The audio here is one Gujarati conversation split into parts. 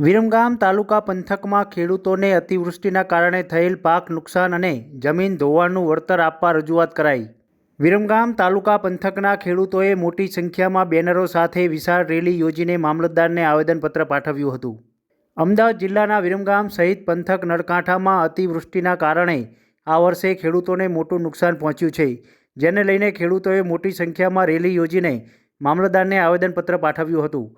વિરમગામ તાલુકા પંથકમાં ખેડૂતોને અતિવૃષ્ટિના કારણે થયેલ પાક નુકસાન અને જમીન ધોવાણનું વળતર આપવા રજૂઆત કરાઈ. વિરમગામ તાલુકા પંથકના ખેડૂતોએ મોટી સંખ્યામાં બેનરો સાથે વિશાળ રેલી યોજીને મામલતદારને આવેદનપત્ર પાઠવ્યું હતું. અમદાવાદ જિલ્લાના વિરમગામ સહિત પંથક નળકાંઠામાં અતિવૃષ્ટિના કારણે આ વર્ષે ખેડૂતોને મોટું નુકસાન પહોંચ્યું છે, જેને લઈને ખેડૂતોએ મોટી સંખ્યામાં રેલી યોજીને મામલતદારને આવેદનપત્ર પાઠવ્યું હતું.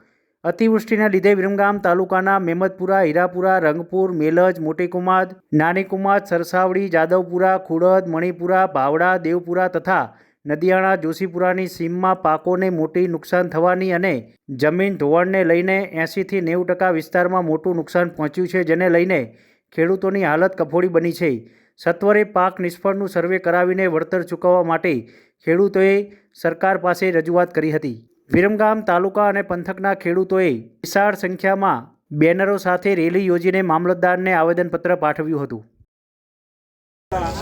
અતિવૃષ્ટિના લીધે વિરમગામ તાલુકાના મેમદપુરા હીરાપુરા, રંગપુર, મેલજ, મોટીકુમાદ, નાનીકુમાદ, સરસાવડી, જાદવપુરા, ખુડદ, મણિપુરા ભાવડા દેવપુરા તથા નદિયાણા, જોશીપુરાની સીમમાં પાકોને મોટી નુકસાન થવાની અને જમીન ધોવાણને લઈને એંશીથી નેવું ટકા વિસ્તારમાં મોટું નુકસાન પહોંચ્યું છે, જેને લઈને ખેડૂતોની હાલત કફોડી બની છે. સત્વરે પાક નિષ્ફળનું સર્વે કરાવીને વળતર ચૂકવવા માટે ખેડૂતોએ સરકાર પાસે રજૂઆત કરી હતી. વિરમગામ તાલુકા અને પંથકના ખેડૂતોએ વિશાળ સંખ્યામાં બેનરો સાથે રેલી યોજીને મામલતદારને આવેદનપત્ર પાઠવ્યું હતું.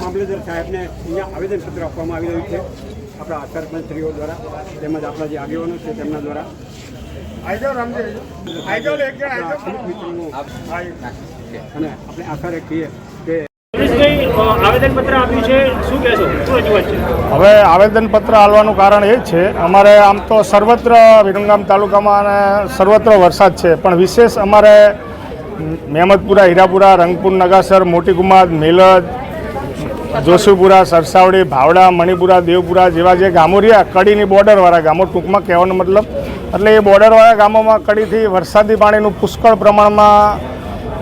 મામલતદાર સાહેબને અહીંયા આવેદનપત્ર આપવામાં આવી રહ્યું છે. આપણા સરપંચશ્રીઓ દ્વારા તેમજ આપણા જે આગેવાનો છે તેમના દ્વારા. અને આપણે આશા રાખીએ હવે આવેદનપત્ર આલવાનું કારણ એ જ છે, અમારે આમ તો સર્વત્ર વિરમગામ તાલુકામાં અને સર્વત્ર વરસાદ છે, પણ વિશેષ અમારે મહેમદપુરા, હીરાપુરા, રંગપુર, નગાસર મોટી કુમાદ મેલદ જોશીપુરા, સરસાવડી, ભાવડા, મણિપુરા, દેવપુરા જેવા જે ગામો રહ્યા, કડીની બોર્ડરવાળા ગામો, ટૂંકમાં કહેવાનો મતલબ, એટલે એ બોર્ડરવાળા ગામોમાં કડીથી વરસાદી પાણીનું પુષ્કળ પ્રમાણમાં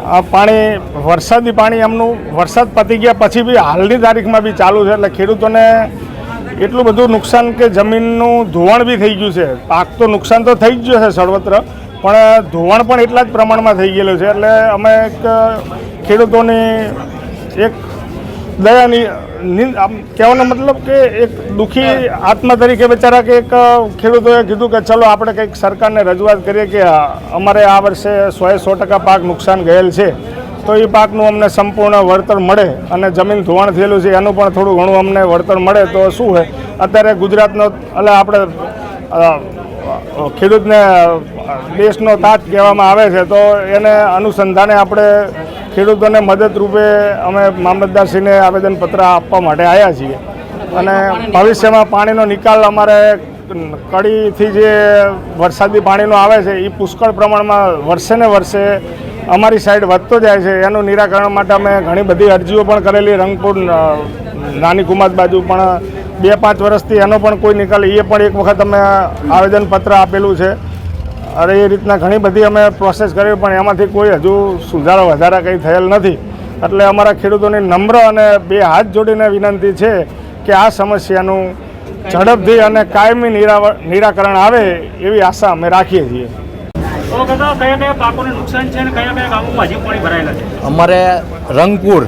પાણી, વરસાદી પાણી એમનું, વરસાદ પતી ગયા પછી બી હાલની તારીખમાં બી ચાલુ છે એટલે ખેડૂતોને એટલું બધું નુકસાન કે જમીનનું ધોવાણ બી થઈ ગયું છે. પાક તો નુકસાન તો થઈ જ ગયું છે સર્વત્ર, પણ ધોવાણ પણ એટલા જ પ્રમાણમાં થઈ ગયેલું છે. એટલે અમે એક ખેડૂતોની એક દયાની આમ કહેવાનો મતલબ કે એક દુઃખી આત્મા તરીકે બિચારા કે એક ખેડૂતોએ કીધું કે ચલો આપણે કંઈક સરકારને રજૂઆત કરીએ કે અમારે આ વર્ષે સોએ સો ટકા પાક નુકસાન ગયેલ છે. તો એ પાકનું અમને સંપૂર્ણ વળતર મળે અને જમીન ધોવાણ થયેલું છે એનું પણ થોડું ઘણું અમને વળતર મળે. તો શું હોય? અત્યારે ગુજરાતનો એટલે આપણે ખેડૂતને દેશનો તાજ કહેવામાં આવે છે. તો એને અનુસંધાને આપણે ખેડૂતોને મદદરૂપે અમે મામલતદારશ્રીને આવેદનપત્ર આપવા માટે આવ્યા છીએ. અને ભવિષ્યમાં પાણીનો નિકાલ અમારે કડીથી જે વરસાદી પાણીનો આવે છે એ પુષ્કળ પ્રમાણમાં વર્ષે ને વર્ષે અમારી સાઈડ વધતો જાય છે. એનું નિરાકરણ માટે અમે ઘણી બધી અરજીઓ પણ કરેલી. રંગપુર નાની કુમાર બાજુ પણ બે પાંચ વર્ષથી એનો પણ કોઈ નિકાલ એ પણ એક વખત અમે આવેદનપત્ર આપેલું છે. અરે એ રીતના ઘણી બધી અમે પ્રોસેસ કરી પણ એમાંથી કોઈ હજુ સુધારો વધારા કંઈ થયેલ નથી. એટલે અમારા ખેડૂતોની નમ્ર અને બે હાથ જોડીને વિનંતી છે કે આ સમસ્યાનું ઝડપથી અને કાયમી નિરાકરણ આવે એવી આશા અમે રાખીએ છીએ. તો કાકા કયા કયા પાકોને નુકસાન છે અને કયા કયા ગામોમાં હજી પાણી ભરાયેલા છે? અમારે રંગપુર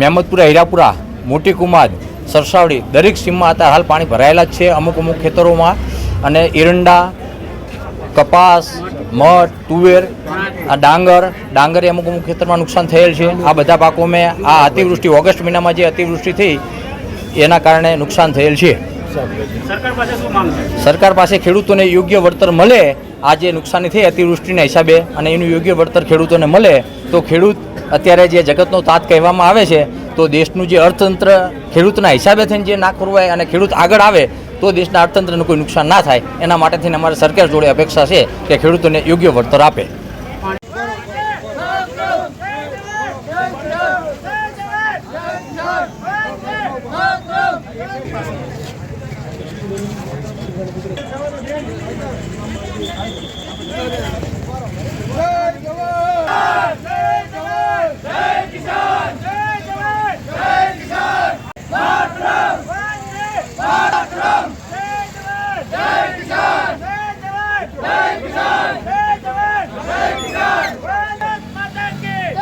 મહેમદપુરા હીરાપુરા મોટી કુમાર સરસાવડી દરેક સીમમાં અત્યારે હાલ પાણી ભરાયેલા જ છે અમુક અમુક ખેતરોમાં. અને એરંડા કપાસ મઠ તુવેર આ ડાંગર ડાંગરે અમુક અમુક ખેતરમાં નુકસાન થયેલ છે. આ બધા પાકો મેં આ અતિવૃષ્ટિ ઓગસ્ટ મહિનામાં જે અતિવૃષ્ટિ થઈ એના કારણે નુકસાન થયેલ છે. સરકાર પાસે ખેડૂતોને યોગ્ય વળતર મળે આ જે નુકસાની થઈ અતિવૃષ્ટિના હિસાબે અને એનું યોગ્ય વળતર ખેડૂતોને મળે તો ખેડૂત અત્યારે જે જગતનો તાત કહેવામાં આવે છે તો દેશનું જે અર્થતંત્ર ખેડૂતના હિસાબે થઈને જે ના ખોરવાય અને ખેડૂત આગળ આવે તો દેશના અર્થતંત્રને કોઈ નુકસાન ના થાય. એના માટે થઈને અમારે સરકાર જોડે અપેક્ષા છે કે ખેડૂતોને યોગ્ય વળતર આપે.